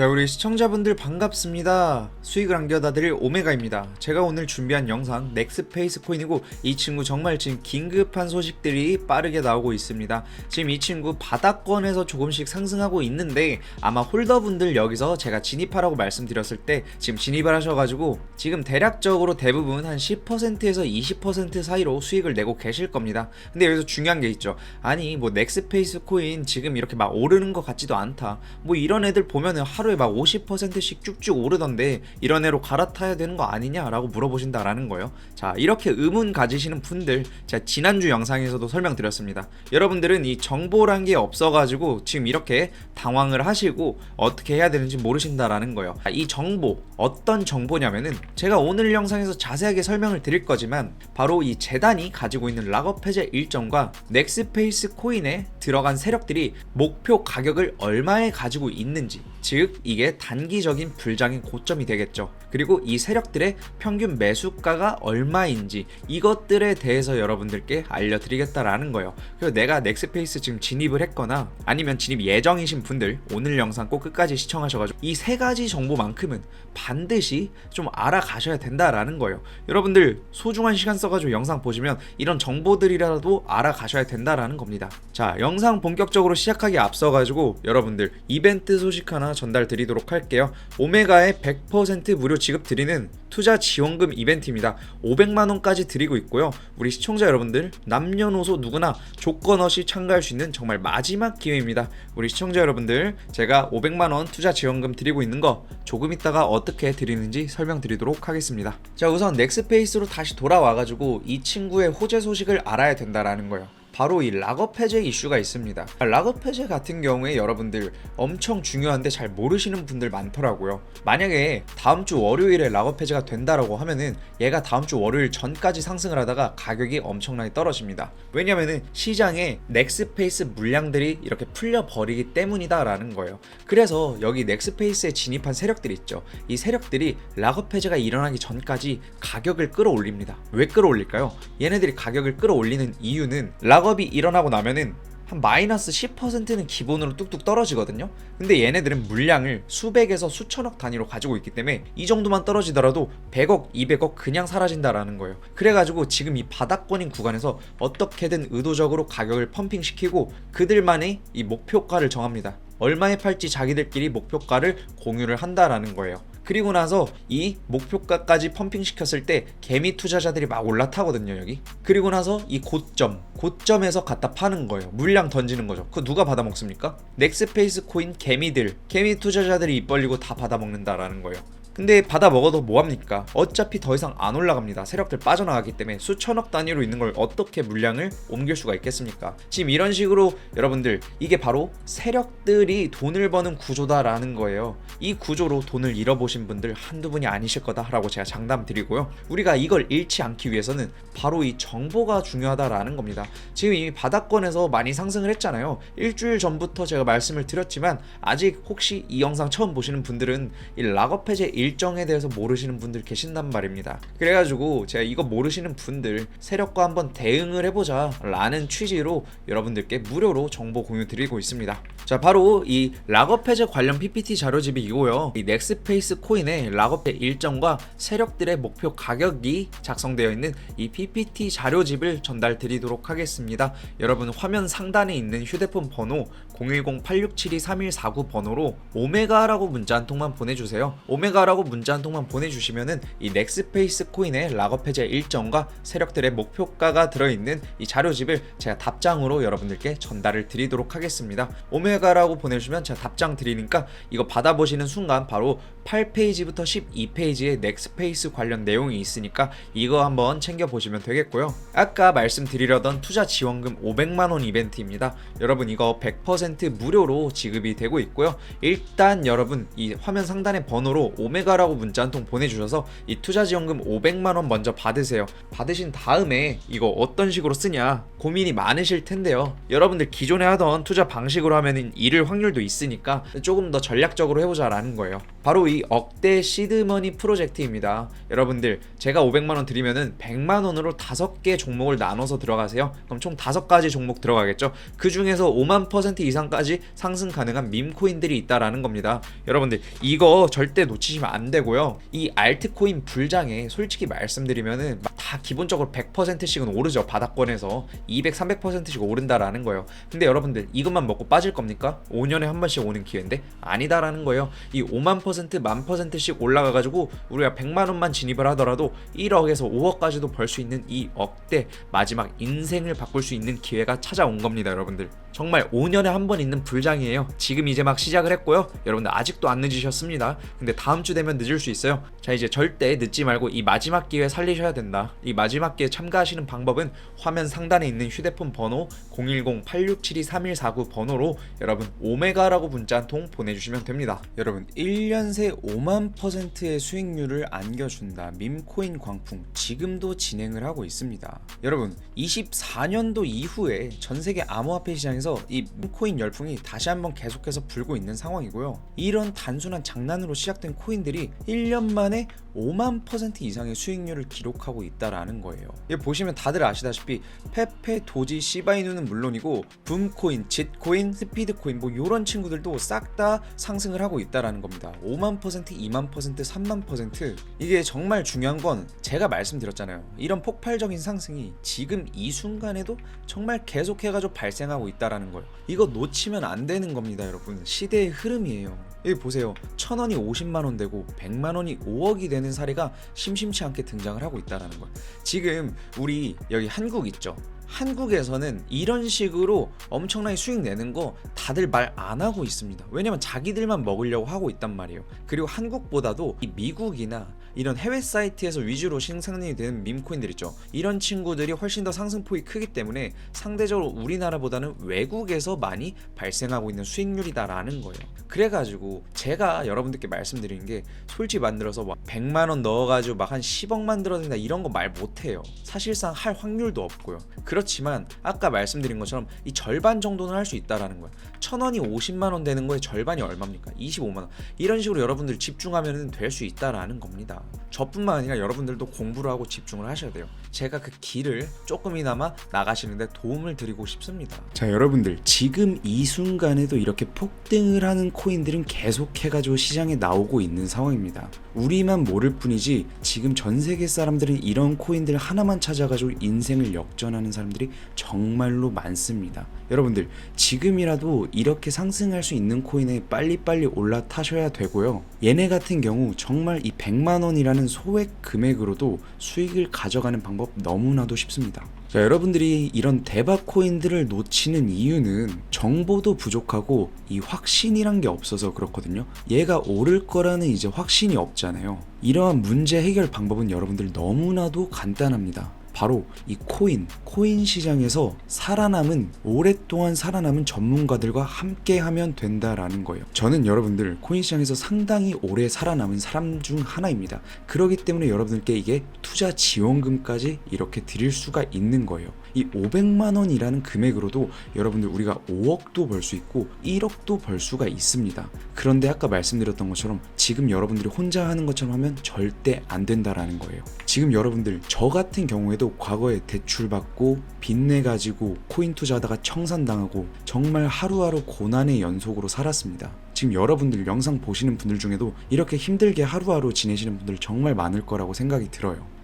자 우리 시청자분들 반갑습니다. 수익을 안겨다드릴 오메가입니다. 제가 오늘 준비한 영상 넥스페이스 코인이고 이 친구 정말 지금 긴급한 소식들이 빠르게 나오고 있습니다. 지금 이 친구 바닥권에서 조금씩 상승하고 있는데 아마 홀더분들 여기서 제가 진입하라고 말씀드렸을 때 지금 진입을 하셔가지고 지금 대략적으로 대부분 한 10%에서 20% 사이로 수익을 내고 계실 겁니다. 근데 여기서 중요한 게 있죠. 아니 뭐 넥스페이스 코인 지금 이렇게 막 오르는 것 같지도 않다. 뭐 이런 애들 보면은 하루 에 막 50%씩 쭉쭉 오르던데 이런 애로 갈아타야 되는 거 아니냐라고 물어보신다라는 거예요. 자, 이렇게 의문 가지시는 분들 제가 지난주 영상에서도 설명드렸습니다. 여러분들은 이 정보란 게 없어가지고 지금 이렇게 당황을 하시고 어떻게 해야 되는지 모르신다라는 거예요. 아, 이 정보 어떤 정보냐면은 제가 오늘 영상에서 자세하게 설명을 드릴 거지만 바로 이 재단이 가지고 있는 락업 해제 일정과 넥스페이스 코인에 들어간 세력들이 목표 가격을 얼마에 가지고 있는지 즉 이게 단기적인 불장의 고점이 되겠죠. 그리고 이 세력들의 평균 매수가가 얼마인지 이것들에 대해서 여러분들께 알려드리겠다라는 거예요. 그래서 내가 넥스페이스 지금 진입을 했거나 아니면 진입 예정이신 분들 오늘 영상 꼭 끝까지 시청하셔가지고 이 세 가지 정보만큼은 반드시 좀 알아가셔야 된다라는 거예요. 여러분들 소중한 시간 써가지고 영상 보시면 이런 정보들이라도 알아가셔야 된다라는 겁니다. 자 영상 본격적으로 시작하기 앞서가지고 여러분들 이벤트 소식 하나 전달 드리도록 할게요. 오메가의 100% 무료 지급 드리는 투자 지원금 이벤트입니다. 500만 원까지 드리고 있고요. 우리 시청자 여러분들 남녀노소 누구나 조건 없이 참가할 수 있는 정말 마지막 기회입니다. 우리 시청자 여러분들 제가 500만 원 투자 지원금 드리고 있는 거 조금 있다가 어떻게 드리는지 설명드리도록 하겠습니다. 자 우선 넥스페이스로 다시 돌아와가지고 이 친구의 호재 소식을 알아야 된다라는 거예요. 바로 이 락업 해제 이슈가 있습니다. 락업 해제 같은 경우에 여러분들 엄청 중요한데 잘 모르시는 분들 많더라고요. 만약에 다음 주 월요일에 락업 해제가 된다라고 하면은 얘가 다음 주 월요일 전까지 상승을 하다가 가격이 엄청나게 떨어집니다. 왜냐면은 시장에 넥스페이스 물량들이 이렇게 풀려 버리기 때문이다라는 거예요. 그래서 여기 넥스페이스에 진입한 세력들이 있죠. 이 세력들이 락업 해제가 일어나기 전까지 가격을 끌어올립니다. 왜 끌어올릴까요? 얘네들이 가격을 끌어올리는 이유는 락 업이 일어나고 나면은 한 마이너스 10%는 기본으로 뚝뚝 떨어지거든요. 근데 얘네들은 물량을 수백에서 수천억 단위로 가지고 있기 때문에 이 정도만 떨어지더라도 100억, 200억 그냥 사라진다라는 거예요. 그래가지고 지금 이 바닥권인 구간에서 어떻게든 의도적으로 가격을 펌핑시키고 그들만의 이 목표가를 정합니다. 얼마에 팔지 자기들끼리 목표가를 공유를 한다라는 거예요. 그리고 나서 이 목표가까지 펌핑 시켰을 때 개미 투자자들이 막 올라타거든요 여기. 그리고 나서 이 고점 고점에서 갖다 파는 거예요. 물량 던지는 거죠. 그 누가 받아 먹습니까? 넥스페이스 코인 개미들 개미 투자자들이 입 벌리고 다 받아 먹는다라는 거예요 근데 받아 먹어도 뭐합니까? 어차피 더 이상 안 올라갑니다. 세력들 빠져나가기 때문에 수천억 단위로 있는 걸 어떻게 물량을 옮길 수가 있겠습니까? 지금 이런 식으로 여러분들 이게 바로 세력들이 돈을 버는 구조다라는 거예요. 이 구조로 돈을 잃어보신 분들 한두 분이 아니실 거다라고 제가 장담 드리고요. 우리가 이걸 잃지 않기 위해서는 바로 이 정보가 중요하다라는 겁니다. 지금 이미 바닥권에서 많이 상승을 했잖아요. 일주일 전부터 제가 말씀을 드렸지만 아직 혹시 이 영상 처음 보시는 분들은 이 락업 해제 일 정에 대해서 모르시는 분들 계신단 말입니다. 그래가지고 제가 이거 모르시는 분들 세력과 한번 대응을 해보자 라는 취지로 여러분들께 무료로 정보 공유 드리고 있습니다. 자 바로 이 락업 해제 관련 PPT 자료집이 이고요. 이 넥스페이스 코인의 락업의 일정과 세력들의 목표 가격이 작성되어 있는 이 PPT 자료집을 전달 드리도록 하겠습니다. 여러분 화면 상단에 있는 휴대폰 번호 010-8672-3149 번호로 오메가라고 문자 한 통만 보내주세요. 오메가라 고 문자 한 통만 보내주시면은 이 넥스페이스 코인의 락업 해제 일정과 세력들의 목표가가 들어있는 이 자료집을 제가 답장으로 여러분들께 전달을 드리도록 하겠습니다. 오메가라고 보내주시면 제가 답장 드리니까 이거 받아보시는 순간 바로 8페이지부터 12페이지에 넥스페이스 관련 내용이 있으니까 이거 한번 챙겨보시면 되겠고요. 아까 말씀드리려던 투자 지원금 500만원 이벤트입니다. 여러분 이거 100% 무료로 지급이 되고 있고요. 일단 여러분 이 화면 상단의 번호로 오메 가라고 문자 한 통 보내주셔서 이 투자 지원금 500만원 먼저 받으세요. 받으신 다음에 이거 어떤 식으로 쓰냐 고민이 많으실 텐데요. 여러분들 기존에 하던 투자 방식으로 하면 잃을 확률도 있으니까 조금 더 전략적으로 해보자라는 거예요. 바로 이 억대 시드머니 프로젝트입니다. 여러분들 제가 500만 원 드리면은 100만 원으로 5개 종목을 나눠서 들어가세요. 그럼 총 5가지 종목 들어가겠죠. 그 중에서 5만 퍼센트 이상 이상까지 상승 가능한 밈코인들이 있다라는 겁니다. 여러분들 이거 절대 놓치시면 안 되고요. 이 알트코인 불장에 솔직히 말씀드리면은 다 기본적으로 100%씩은 오르죠. 바닥권에서 200, 300%씩 오른다라는 거예요. 근데 여러분들 이것만 먹고 빠질 겁니까? 5년에 한 번씩 오는 기회인데 아니다라는 거예요. 이 5만 퍼센트, 만 퍼센트씩 올라가가지고 우리가 100만 원만 진입을 하더라도 1억에서 5억까지도 벌 수 있는 이 억대 마지막 인생을 바꿀 수 있는 기회가 찾아온 겁니다, 여러분들. 정말 5년에 한 번 있는 불장이에요. 지금 이제 막 시작을 했고요. 여러분들 아직도 안 늦으셨습니다. 근데 다음 주 되면 늦을 수 있어요. 자, 이제 절대 늦지 말고 이 마지막 기회 살리셔야 된다. 이 마지막 기회 참가하시는 방법은 화면 상단에 있는 휴대폰 번호 010-8672-3149 번호로 여러분 오메가라고 문자 한 통 보내주시면 됩니다. 여러분 1년 새 5만 퍼센트의 수익률을 안겨준다 밈코인 광풍 지금도 진행을 하고 있습니다 여러분 24년도 이후에 전 세계 암호화폐 시장에서 이 밈코인 열풍이 다시 한번 계속해서 불고 있는 상황이고요 이런 단순한 장난으로 시작된 코인들 이 1년 만에 5만 퍼센트 이상의 수익률을 기록하고 있다라는 거예요 여기 보시면 다들 아시다시피 페페, 도지, 시바이누는 물론이고 붐코인, 짓코인, 스피드코인 뭐 이런 친구들도 싹 다 상승을 하고 있다라는 겁니다. 5만 퍼센트, 2만 퍼센트, 3만 퍼센트 이게 정말 중요한 건 제가 말씀드렸잖아요. 이런 폭발적인 상승이 지금 이 순간에도 정말 계속해가지고 발생하고 있다라는 걸 이거 놓치면 안 되는 겁니다, 여러분. 시대의 흐름이에요. 여기 보세요. 천 원이 50만 원 되고 100만 원이 5억이 되는 사례가 심심치 않게 등장을 하고 있다라는 거예요. 지금 우리 여기 한국 있죠. 한국에서는 이런 식으로 엄청나게 수익 내는 거 다들 말 안 하고 있습니다. 왜냐면 자기들만 먹으려고 하고 있단 말이에요. 그리고 한국보다도 이 미국이나 이런 해외 사이트에서 위주로 생산이 되는 밈코인들 있죠. 이런 친구들이 훨씬 더 상승폭이 크기 때문에 상대적으로 우리나라보다는 외국에서 많이 발생하고 있는 수익률이다라는 거예요. 그래가지고 제가 여러분들께 말씀드리는 게 솔직히 만들어서 막 100만 원 넣어가지고 막 한 10억 만들어낸다 이런 거 말 못해요. 사실상 할 확률도 없고요. 그 렇지만 아까 말씀드린 것처럼 이 절반 정도는 할 수 있다라는 거예요. 천 원이 50만 원 되는 거에 절반이 얼마입니까? 25만 원. 이런 식으로 여러분들 집중하면 될 수 있다라는 겁니다. 저뿐만 아니라 여러분들도 공부를 하고 집중을 하셔야 돼요. 제가 그 길을 조금이나마 나가시는데 도움을 드리고 싶습니다. 자, 여러분들 지금 이 순간에도 이렇게 폭등을 하는 코인들은 계속 해가지고 시장에 나오고 있는 상황입니다. 우리만 모를 뿐이지 지금 전 세계 사람들은 이런 코인들 하나만 찾아가지고 인생을 역전하는 사람 들이 정말로 많습니다. 여러분들 지금이라도 이렇게 상승할 수 있는 코인에 빨리빨리 올라타셔야 되고요. 얘네 같은 경우 정말 이 100만 원이라는 소액 금액으로도 수익을 가져가는 방법 너무나도 쉽습니다. 자, 여러분들이 이런 대박 코인들을 놓치는 이유는 정보도 부족하고 이 확신이란 게 없어서 그렇거든요. 얘가 오를 거라는 이제 확신이 없잖아요. 이러한 문제 해결 방법은 여러분들 너무나도 간단합니다. 바로 이 코인, 코인 시장에서 살아남은 오랫동안 살아남은 전문가들과 함께 하면 된다라는 거예요. 저는 여러분들 코인 시장에서 상당히 오래 살아남은 사람 중 하나입니다. 그렇기 때문에 여러분들께 이게 투자 지원금까지 이렇게 드릴 수가 있는 거예요. 이 500만 원이라는 금액으로도 여러분들 우리가 5억도 벌 수 있고 1억도 벌 수가 있습니다. 그런데 아까 말씀드렸던 것처럼 지금 여러분들이 혼자 하는 것처럼 하면 절대 안 된다라는 거예요. 지금 여러분들 저 같은 경우에도 과거에 대출 받고 빚내 가지고 코인 투자하다가 청산당하고 정말 하루하루 고난의 연속으로 살았습니다. 지금 여러분들 영상 보시는 분들 중에도 이렇게 힘들게 하루하루 지내시는 분들 정말 많을 거라고 생각이 들어요.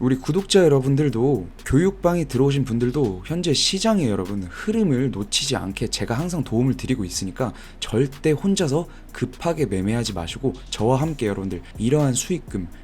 우리 구독자 여러분들도 교육방에 들어오신 분들도 현재 시장의 여러분 흐름을 놓치지 않게 제가 항상 도움을 드리고 있으니까 절대 혼자서 급하게 매매하지 마시고 저와 함께 여러분들 이러한 수익금